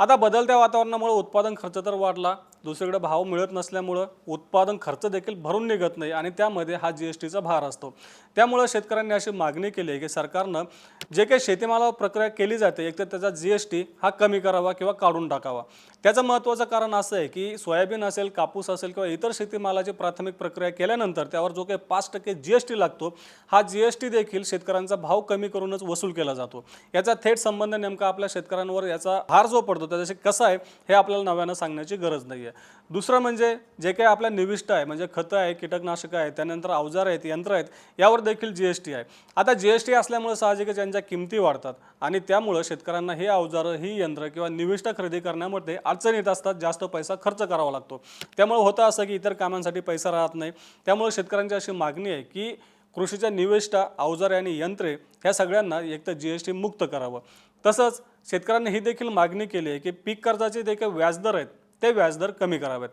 आता बदलत्या वातावरणामुळे उत्पादन खर्च तर वाढला. दुसरीकडे भाव मिळत नसल्यामुळं उत्पादन खर्च देखील भरून निघत नाही आणि त्यामध्ये हा जी एस टीचा भार असतो. त्यामुळं शेतकऱ्यांनी अशी मागणी केली आहे की सरकारनं जे काही शेतीमालावर प्रक्रिया केली जाते एक तर त्याचा जी एस टी हा कमी करावा किंवा काढून टाकावा. त्याचं महत्त्वाचं कारण असं आहे की सोयाबीन असेल कापूस असेल किंवा इतर शेतीमालाची प्राथमिक प्रक्रिया केल्यानंतर त्यावर जो काही पाच टक्के जी एस टी लागतो हा जी एस टी देखील शेतकऱ्यांचा भाव कमी करूनच वसूल केला जातो. याचा थेट संबंध नेमका आपल्या शेतकऱ्यांवर याचा भार जो पडतो त्याच्याशी कसा आहे हे आपल्याला नव्यानं सांगण्याची गरज नाही आहे दुसरं म्हणजे जे काही आपल्या निविष्ट आहे म्हणजे खतं आहे कीटकनाशकं आहे त्यानंतर अवजार आहेत यंत्र आहेत यावर देखील जी एस टी आहे. आता जी एस टी असल्यामुळे साहजिकच यांच्या किमती वाढतात आणि त्यामुळं शेतकऱ्यांना हे अवजारं ही यंत्र किंवा निविष्ट खरेदी करण्यामध्ये अडचण येत असतात जास्त पैसा खर्च करावा लागतो. त्यामुळे होतं असं की इतर कामांसाठी पैसा राहत नाही. त्यामुळे शेतकऱ्यांची अशी मागणी आहे की कृषीच्या निविष्टा अवजारे आणि यंत्रे ह्या सगळ्यांना एकतर जी एस टी मुक्त करावं. तसंच शेतकऱ्यांनी ही देखील मागणी केली आहे की पीक कर्जाचे जे काही व्याजदर आहेत ते व्याजदर कमी करावेत.